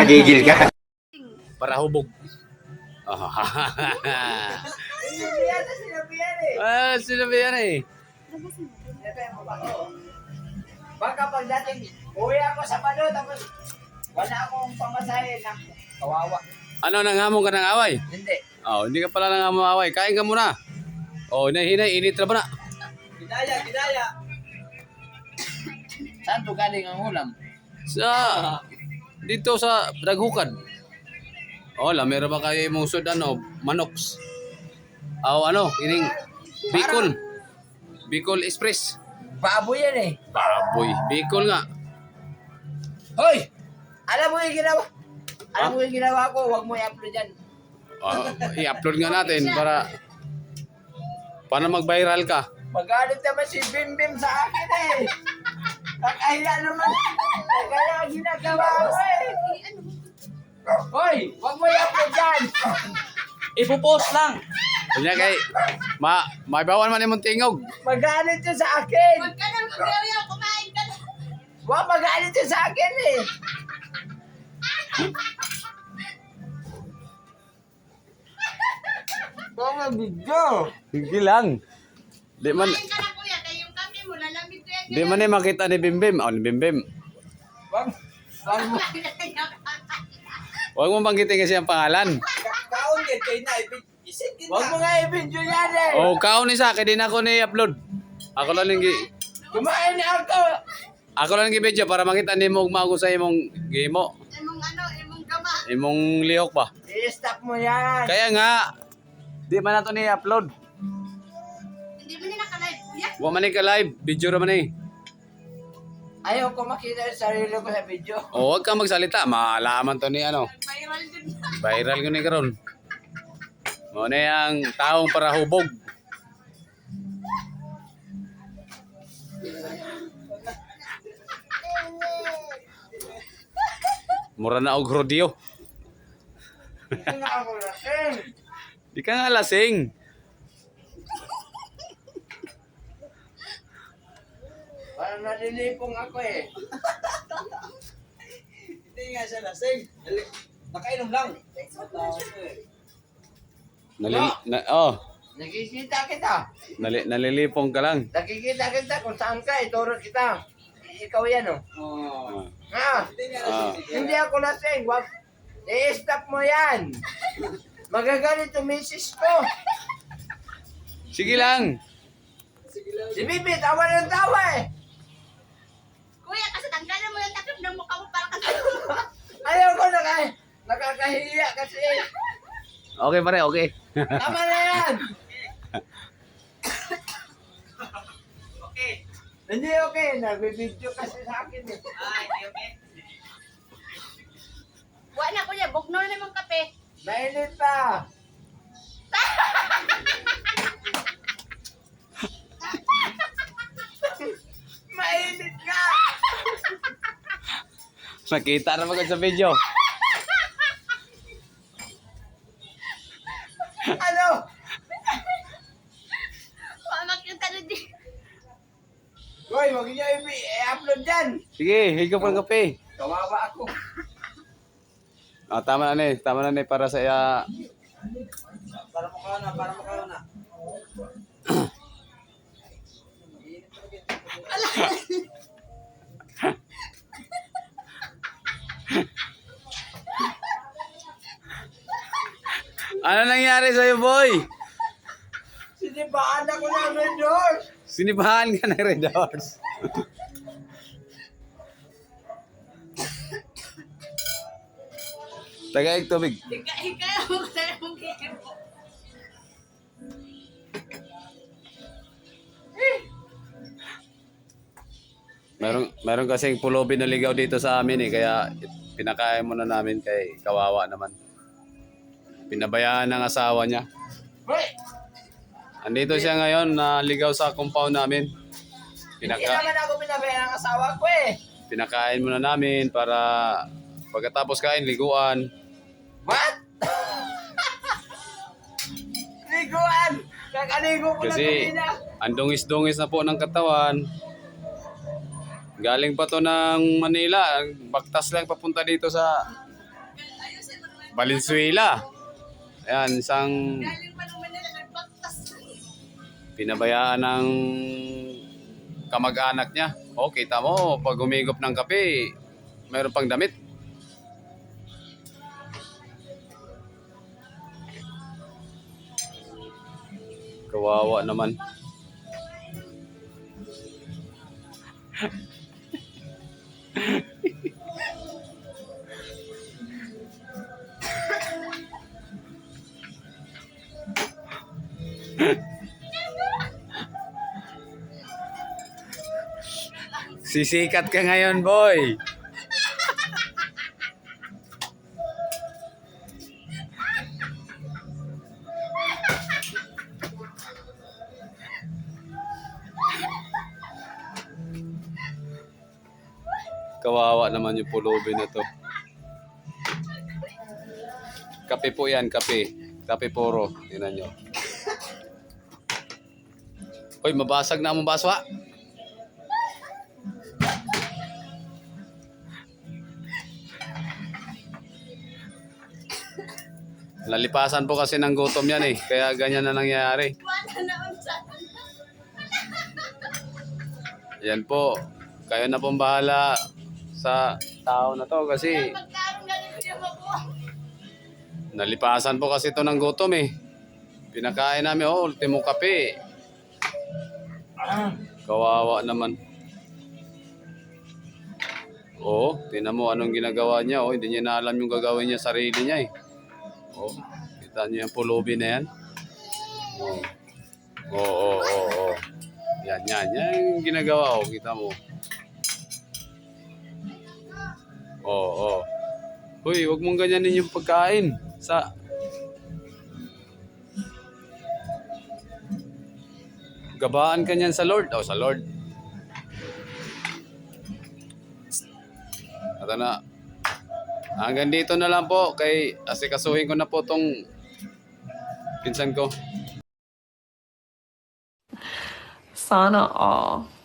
Nakagigil ka. Para hubog. Oh. Ah, sinabi yan eh. Baka pagdating, uwi ako sa Balo, tapos wala akong pamasahe na kawawa. Ano, nanghamon ka ng away? Hindi. Oh, hindi ka pala nanghamon ng away. Kain ka muna. Oh, nahinay, init na ba na? Gidaya, gidaya. Saan to galing ang ulam? Sa, dito sa Daghukad. Oh, la, meron ba kayo imusod ano, manoks? Oh, ano, ining Bicol. Bicol Express. Baboy yan eh. Baboy. Bicol nga. Hoy! Alam mo yung ginawa? Alam mo yung ginawa ko, huwag mo i-upload yan. Oh, i-upload nga natin para para mag-viral ka. Magalit naman si Bim Bim sa akin eh. Kakahiya naman. Kaya ang ginagawa ko eh. Hoy, huwag mo i-upload yan. Ipopost lang. Kanya kay ma maibawan man imong tingog. Magalit siya sa akin. Huwag ka nang mag-area, kumain ka na. Huwag magalit siya sa akin eh. Mga video. Sige lang. Di man Kumain ka na kuya, yung kape mo, lalamig ko yan. di man eh makita ni Bimbim. Oh, ni Bimbim. Wag, wag mo. Huwag mo banggitin kasi ang pangalan. Kaon yan kay na. Isip din Wag mo nga i-video yan eh. Oh, kaon ni sa akin din ako ni upload. Ako lang yung gi- Kumain na ako. ako lang yung video para makita nimo ug mago sa imong gimo. Imong ano, imong gama. Imong lihok ba? I-stop mo yan. Kaya nga di man nato ni upload. Hindi mo nila ka-live, kuya. Wa man ni ka live, video ra man eh. Ayaw ko makita yung sarili ko sa video. Oh, huwag kang magsalita, maalaman to ni ano. Viral din. Viral ni karon. Mo na ang taong para hubog. Mura na og rodeo. Di ka nga lasing. Parang nalilipong ako eh. Hindi nga siya lasing. Nakainom lang. Nali, na, oh, Nakikita kita. nali, nalilipong ka lang. Nakikita kita kung saan ka. Ituro kita. Ikaw yan oh. Oh. Ah, ah. Hindi ako lasing. Wag. I-stop mo yan. Magagalit yung misis ko. Sige lang. Sige lang. Si Bibi, tawa ng tawa eh. Kuya, kasi tanggalan mo yung takip ng mukha mo para kasi. Ayaw ko naka, nakakahiya kasi. Okay pare, okay. Tama na yan. Okay. Hindi okay. Nagbibideo kasi sa akin eh. Ah, hindi okay. Wa na kuya, bugno na yung kape. Mainit pa. Mainit ka. Nakita na magod sa video. Ano? Wa makita na di. Hoy, wag niyo i-upload dyan. Sige, higop ng kape. Kawawa ako. Ah, tama na ni, tama na ni para sa iya. Para mukha na, para mukha na. Ano nangyari sa'yo, boy? Sinibaan ako ng Red Horse. Sinibahan ka ng Red Horse. Tagaig tubig. Hika-hika mo sa yung mo. Meron, meron kasing pulubi na ligaw dito sa amin eh, kaya pinakain muna namin kay kawawa naman. Pinabayaan ng asawa niya. Andito siya ngayon na ligaw sa compound namin. hindi Pinaka, naman ako pinabayaan ng asawa ko eh. pinakain muna namin para pagkatapos kain, liguan. What? Liguan! Kakaligo ko Kasi kanina. andungis-dungis na po ng katawan. Galing pa to ng Manila. Baktas lang papunta dito sa Valenzuela. Ayan, isang pinabayaan ng kamag-anak niya. O, kita mo, pag umigop ng kape, mayroon pang damit. Kawawa naman. Sisikat ka ngayon, boy. Kawawa naman yung pulubi na to. Kape po yan, kape. Kape puro. Tingnan nyo. Hoy, mabasag na ang baswa. Lalipasan po kasi ng gutom yan eh. Kaya ganyan na nangyayari. Yan po. Kayo na pong bahala sa tao na to kasi nalipasan po kasi to ng gutom eh. Pinakain namin, oh, ultimo kape. Kawawa naman. Oh, tinan mo anong ginagawa niya. Oh, hindi niya na alam yung gagawin niya sa sarili niya eh. Oh, kita niyo yung pulubi na yan. Oh, oh, oh, oh. oh. Yan, yan. Yan yung ginagawa. Oh, kita mo. Oh, oh. Hoy, wag mong ganyanin yung pagkain. Sa... Gabaan ka niyan sa Lord. Oh, sa Lord. At na. Hanggang dito na lang po kay asikasuhin ko na po tong pinsan ko. Sana all.